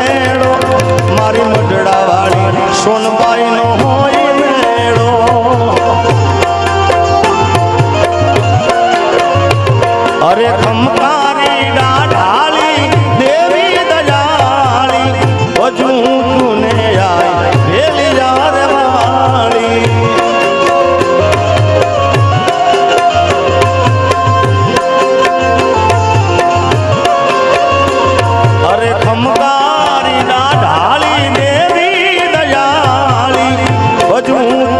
મેળો મારી મઢડા વાળી સોનબાઈ નો હોય મેળો. અરે ખમ ভজুন